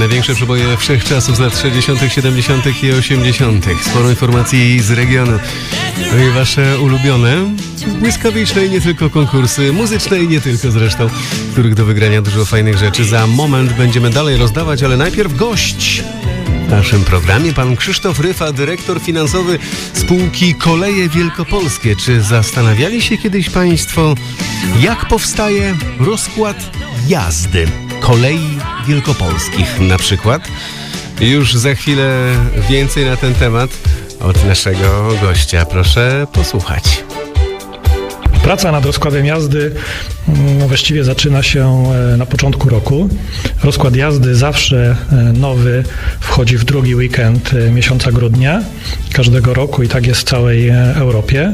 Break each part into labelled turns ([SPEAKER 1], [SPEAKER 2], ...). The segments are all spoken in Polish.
[SPEAKER 1] Największe przeboje wszechczasów z lat 60., 70. i 80. Sporo informacji z regionu. No i wasze ulubione, błyskawiczne i nie tylko konkursy, muzyczne i nie tylko zresztą, których do wygrania dużo fajnych rzeczy. Za moment będziemy dalej rozdawać, ale najpierw gość. W naszym programie pan Krzysztof Ryfa, dyrektor finansowy spółki Koleje Wielkopolskie. Czy zastanawiali się kiedyś państwo, jak powstaje rozkład jazdy kolei wielkopolskich na przykład? Już za chwilę więcej na ten temat od naszego gościa. Proszę posłuchać.
[SPEAKER 2] Praca nad rozkładem jazdy mm, właściwie zaczyna się e, na początku roku. Rozkład jazdy zawsze e, nowy wchodzi w drugi weekend e, miesiąca grudnia każdego roku i tak jest w całej Europie.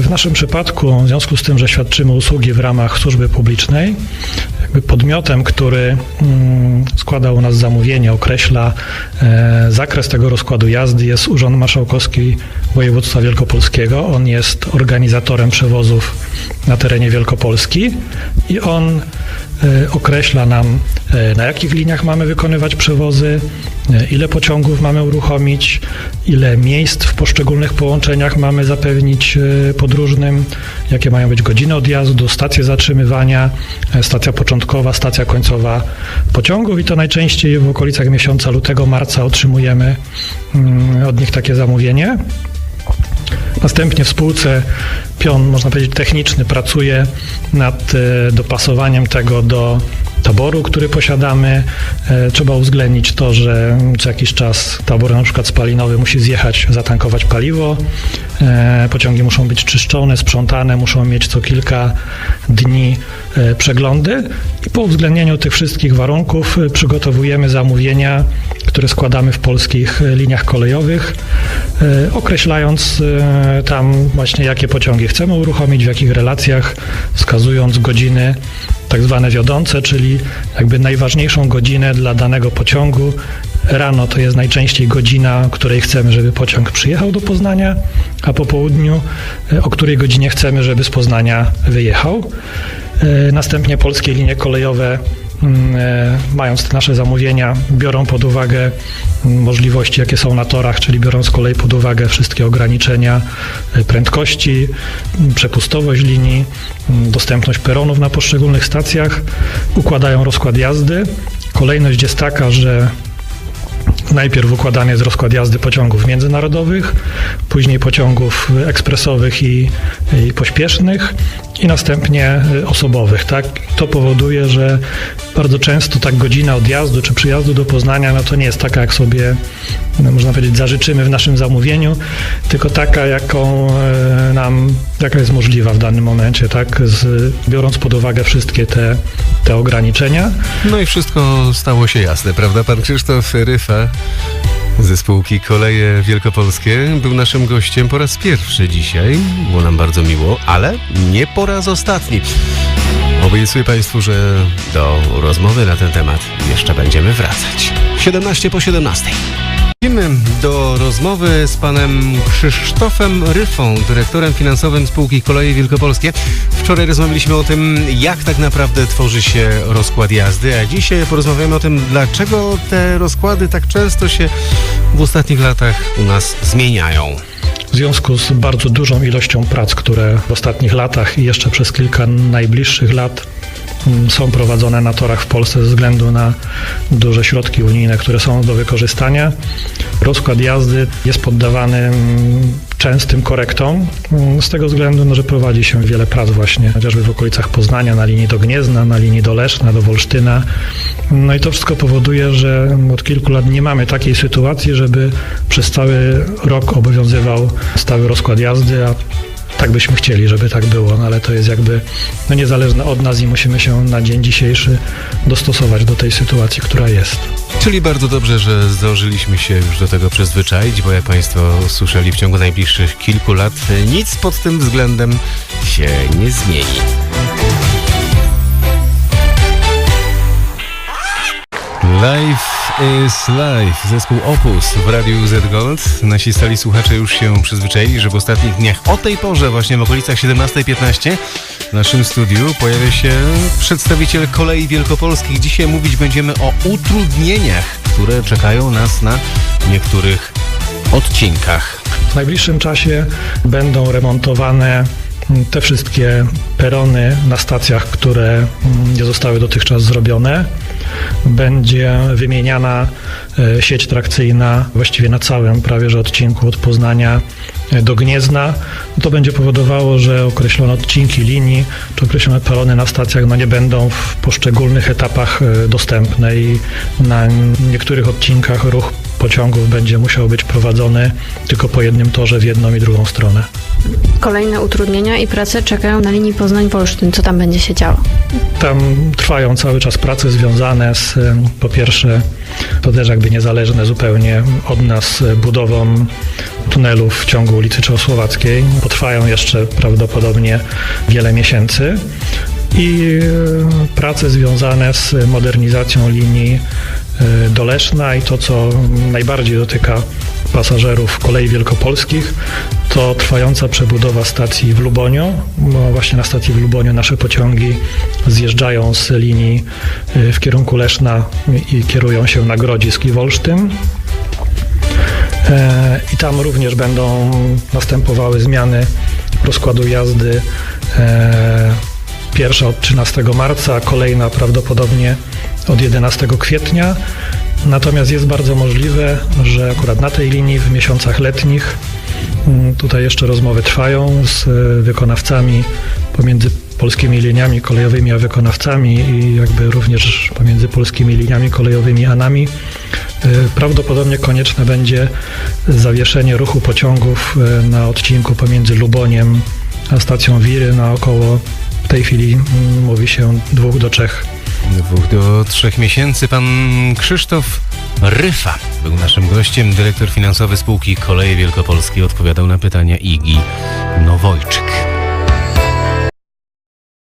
[SPEAKER 2] W naszym przypadku, w związku z tym, że świadczymy usługi w ramach służby publicznej, jakby podmiotem, który mm, składa u nas zamówienie, określa e, zakres tego rozkładu jazdy jest Urząd Marszałkowski Województwa Wielkopolskiego. On jest organizatorem przewozów na terenie Wielkopolski i on e, określa nam, e, na jakich liniach mamy wykonywać przewozy, ile pociągów mamy uruchomić, ile miejsc w poszczególnych połączeniach mamy zapewnić podróżnym, jakie mają być godziny odjazdu, stacje zatrzymywania, stacja początkowa, stacja końcowa pociągów i to najczęściej w okolicach miesiąca lutego, marca otrzymujemy mm, od nich takie zamówienie. Następnie w spółce pion, można powiedzieć, techniczny pracuje nad e, dopasowaniem tego do taboru, który posiadamy. E, Trzeba uwzględnić to, że co jakiś czas tabor na przykład spalinowy musi zjechać, zatankować paliwo. E, Pociągi muszą być czyszczone, sprzątane, muszą mieć co kilka dni e, przeglądy i po uwzględnieniu tych wszystkich warunków przygotowujemy zamówienia, które składamy w polskich liniach kolejowych, określając tam właśnie jakie pociągi chcemy uruchomić, w jakich relacjach, wskazując godziny tak zwane wiodące, czyli jakby najważniejszą godzinę dla danego pociągu. Rano to jest najczęściej godzina, której chcemy, żeby pociąg przyjechał do Poznania, a po południu e, o której godzinie chcemy, żeby z Poznania wyjechał. E, Następnie polskie linie kolejowe mając te nasze zamówienia, biorą pod uwagę mm, możliwości, jakie są na torach, czyli biorą z kolei pod uwagę wszystkie ograniczenia e, prędkości, m, przepustowość linii, dostępność peronów na poszczególnych stacjach, układają rozkład jazdy. Kolejność jest taka, że Najpierw układany jest rozkład jazdy pociągów międzynarodowych, później pociągów ekspresowych i, i pośpiesznych i następnie y, osobowych. Tak? To powoduje, że bardzo często tak godzina odjazdu czy przyjazdu do Poznania no to nie jest taka, jak sobie no, można powiedzieć zażyczymy w naszym zamówieniu, tylko taka, jaką e, nam, jaka jest możliwa w danym momencie, tak? Z, biorąc pod uwagę wszystkie te, te ograniczenia.
[SPEAKER 1] No i wszystko stało się jasne, prawda? Pan Krzysztof Ryfa ze spółki Koleje Wielkopolskie był naszym gościem po raz pierwszy dzisiaj. Było nam bardzo miło, ale nie po raz ostatni. Obiecuję Państwu, że do rozmowy na ten temat jeszcze będziemy wracać. 17 po 17. Wrócimy do rozmowy z panem Krzysztofem Ryfą, dyrektorem finansowym spółki Koleje Wielkopolskie. Wczoraj rozmawialiśmy o tym, jak tak naprawdę tworzy się rozkład jazdy, a dzisiaj porozmawiamy o tym, dlaczego te rozkłady tak często się w ostatnich latach u nas zmieniają.
[SPEAKER 2] W związku z bardzo dużą ilością prac, które w ostatnich latach i jeszcze przez kilka najbliższych lat są prowadzone na torach w Polsce ze względu na duże środki unijne, które są do wykorzystania, rozkład jazdy jest poddawany mm, częstym korektom mm, z tego względu, no, że prowadzi się wiele prac właśnie, chociażby w okolicach Poznania, na linii do Gniezna, na linii do Leszna, do Wolsztyna. No i to wszystko powoduje, że od kilku lat nie mamy takiej sytuacji, żeby przez cały rok obowiązywał stały rozkład jazdy, a tak byśmy chcieli, żeby tak było, no ale to jest jakby no niezależne od nas i musimy się na dzień dzisiejszy dostosować do tej sytuacji, która jest.
[SPEAKER 1] Czyli bardzo dobrze, że zdążyliśmy się już do tego przyzwyczaić, bo jak Państwo słyszeli w ciągu najbliższych kilku lat, nic pod tym względem się nie zmieni. Live
[SPEAKER 3] is Life, zespół Opus w Radiu Z Gold. Nasi stali słuchacze już się przyzwyczaili, że w ostatnich dniach o tej porze, właśnie w okolicach 17.15 w naszym studiu pojawia się przedstawiciel kolei wielkopolskich. Dzisiaj mówić będziemy o utrudnieniach, które czekają nas na niektórych odcinkach.
[SPEAKER 2] W najbliższym czasie będą remontowane te wszystkie perony na stacjach, które nie zostały dotychczas zrobione. Będzie wymieniana e, sieć trakcyjna właściwie na całym prawie że odcinku od Poznania e, do Gniezna. To będzie powodowało, że określone odcinki linii czy określone perony na stacjach no nie będą w poszczególnych etapach e, dostępne i na niektórych odcinkach ruch pociągów będzie musiał być prowadzony tylko po jednym torze w jedną i drugą stronę.
[SPEAKER 4] Kolejne utrudnienia i prace czekają na linii Poznań-Wolsztyn. Co tam będzie się działo?
[SPEAKER 2] Tam trwają cały czas prace związane z, po pierwsze, to też jakby niezależne zupełnie od nas e, budową tunelów w ciągu ulicy Czechosłowackiej. Potrwają jeszcze prawdopodobnie wiele miesięcy. I e, prace związane z modernizacją linii e, do Leszna i to, co najbardziej dotyka pasażerów kolei wielkopolskich, to trwająca przebudowa stacji w Luboniu. Bo właśnie na stacji w Luboniu nasze pociągi zjeżdżają z linii y, w kierunku Leszna i kierują się na Grodzisk i Wolsztyn. E, I tam również będą następowały zmiany rozkładu jazdy. E, Pierwsza od 13 marca, kolejna prawdopodobnie od 11 kwietnia. Natomiast jest bardzo możliwe, że akurat na tej linii w miesiącach letnich, mm, tutaj jeszcze rozmowy trwają z e, wykonawcami pomiędzy polskimi liniami kolejowymi a wykonawcami i jakby również pomiędzy polskimi liniami kolejowymi a nami. E, Prawdopodobnie konieczne będzie zawieszenie ruchu pociągów e, na odcinku pomiędzy Luboniem a stacją Wiry na około w tej chwili mm, mówi się dwóch do trzech
[SPEAKER 3] Dwóch do trzech miesięcy pan Krzysztof Ryfa był naszym gościem, dyrektor finansowy spółki Koleje Wielkopolskie. Odpowiadał na pytania Igi Nowoje.